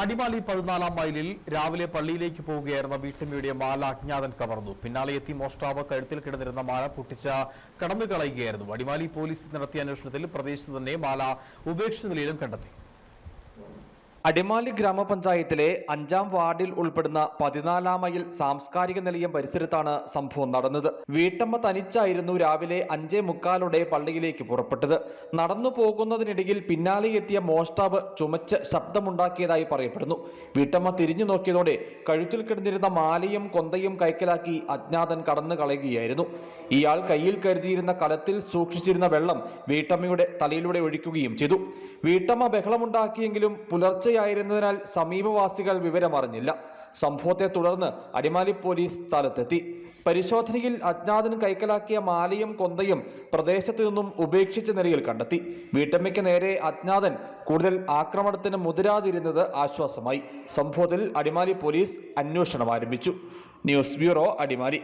അടിമാലി പതിനാലാം മൈലിൽ രാവിലെ പള്ളിയിലേക്ക് പോവുകയായിരുന്ന വീട്ടമ്മയുടെ മാല അജ്ഞാതൻ കവർന്നു. പിന്നാലെ എത്തി മോഷ്ടാവ് കഴുത്തിൽ കിടന്നിരുന്ന മാല പൊട്ടിച്ച കടന്നു കളയുകയായിരുന്നു അടിമാലി പോലീസ് നടത്തിയ അന്വേഷണത്തിൽ പ്രദേശത്ത് തന്നെ മാല ഉപേക്ഷിച്ച നിലയിലും കണ്ടെത്തി. അടിമാലി ഗ്രാമപഞ്ചായത്തിലെ അഞ്ചാം വാർഡിൽ ഉൾപ്പെടുന്ന പതിനാലാം മൈൽ സാംസ്കാരിക നിലയം പരിസരത്താണ് സംഭവം നടന്നത്. വീട്ടമ്മ തനിച്ചായിരുന്നു രാവിലെ അഞ്ചേ മുക്കാലോടെ പള്ളിയിലേക്ക് പുറപ്പെട്ടത്. നടന്നു പോകുന്നതിനിടയിൽ പിന്നാലെ എത്തിയ മോഷ്ടാവ് ചുമച്ച് ശബ്ദമുണ്ടാക്കിയതായി പറയപ്പെടുന്നു. വീട്ടമ്മ തിരിഞ്ഞു നോക്കിയതോടെ കഴുത്തിൽ കിടന്നിരുന്ന മാലയും കൊന്തയും കൈക്കലാക്കി അജ്ഞാതൻ കടന്നു കളയുകയായിരുന്നു. ഇയാൾ കയ്യിൽ കരുതിയിരുന്ന കലത്തിൽ സൂക്ഷിച്ചിരുന്ന വെള്ളം വീട്ടമ്മയുടെ തലയിലൂടെ ഒഴിക്കുകയും ചെയ്തു. വീട്ടമ്മ ബഹളമുണ്ടാക്കിയെങ്കിലും പുലർച്ചെയായിരുന്നതിനാൽ സമീപവാസികൾ വിവരമറിഞ്ഞില്ല. സംഭവത്തെ തുടർന്ന് അടിമാലി പോലീസ് സ്ഥലത്തെത്തി. പരിശോധനയിൽ അജ്ഞാതൻ കൈക്കലാക്കിയ മാലയും കൊന്തയും പ്രദേശത്തു നിന്നും ഉപേക്ഷിച്ച നിലയിൽ കണ്ടെത്തി. വീട്ടമ്മയ്ക്ക് നേരെ അജ്ഞാതൻ കൂടുതൽ ആക്രമണത്തിന് മുതിരാതിരുന്നത് ആശ്വാസമായി. സംഭവത്തിൽ അടിമാലി പോലീസ് അന്വേഷണം ആരംഭിച്ചു. News bureau Adimali.